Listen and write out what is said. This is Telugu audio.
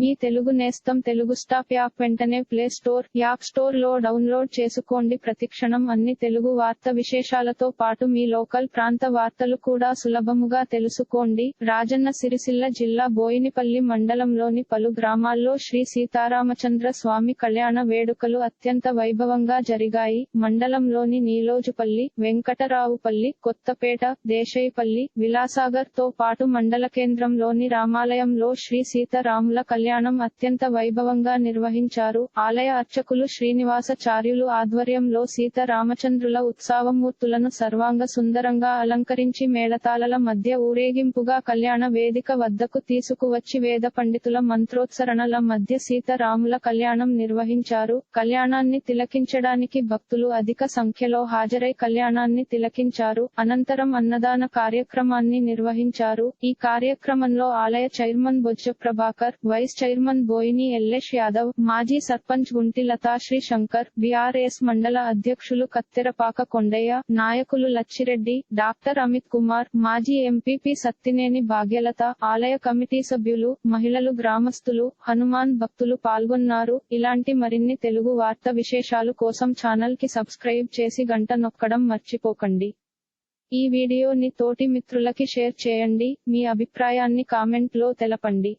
మీ తెలుగు నేస్తం తెలుగు స్టాప్ యాప్ వెంటనే ప్లే స్టోర్ యాప్ స్టోర్లో డౌన్లోడ్ చేసుకోండి. ప్రతిక్షణం అన్ని తెలుగు వార్త విశేషాలతో పాటు మీ లోకల్ ప్రాంత వార్తలు కూడా సులభముగా తెలుసుకోండి. రాజన్న సిరిసిల్ల జిల్లా బోయినిపల్లి మండలంలోని పలు గ్రామాల్లో శ్రీ సీతారామచంద్ర స్వామి కళ్యాణ వేడుకలు అత్యంత వైభవంగా జరిగాయి. మండలంలోని నీలోజుపల్లి వెంకటరావుపల్లి కొత్తపేట దేశైపల్లి విలాసాగర్తో పాటు మండల కేంద్రంలోని రామాలయంలో శ్రీ సీతారాముల కళ్యాణ అత్యంత వైభవంగా నిర్వహించారు. ఆలయ అర్చకులు శ్రీనివాసచార్యులు ఆధ్వర్యంలో సీతారామచంద్రుల ఉత్సవమూర్తులను సర్వాంగ సుందరంగా అలంకరించి మేళతాళల మధ్య ఊరేగింపుగా కళ్యాణ వేదిక వద్దకు తీసుకువచ్చి వేద పండితుల మంత్రోత్సరణల మధ్య సీతారాముల కళ్యాణం నిర్వహించారు. కళ్యాణాన్ని తిలకించడానికి భక్తులు అధిక సంఖ్యలో హాజరై కళ్యాణాన్ని తిలకించారు. అనంతరం అన్నదాన కార్యక్రమాన్ని నిర్వహించారు. ఈ కార్యక్రమంలో ఆలయ chairman Bojja Prabhakar vice chairman Boini Yellesh Yadav మాజీ సర్పంచ్ గుంటి లతాశ్రీ శంకర్ బీఆర్ఎస్ మండల అధ్యక్షులు కత్తెరపాక కొండయ్య నాయకులు లచ్చిరెడ్డి డాక్టర్ అమిత్ కుమార్ మాజీ ఎంపీపీ సత్తినేని భాగ్యలత ఆలయ కమిటీ సభ్యులు మహిళలు గ్రామస్తులు హనుమాన్ భక్తులు పాల్గొన్నారు. ఇలాంటి మరిన్ని తెలుగు వార్త విశేషాలు కోసం ఛానల్కి సబ్స్క్రైబ్ చేసి గంట నొక్కడం మర్చిపోకండి. ఈ వీడియోని తోటి మిత్రులకి షేర్ చేయండి. మీ అభిప్రాయాన్ని కామెంట్లో తెలపండి.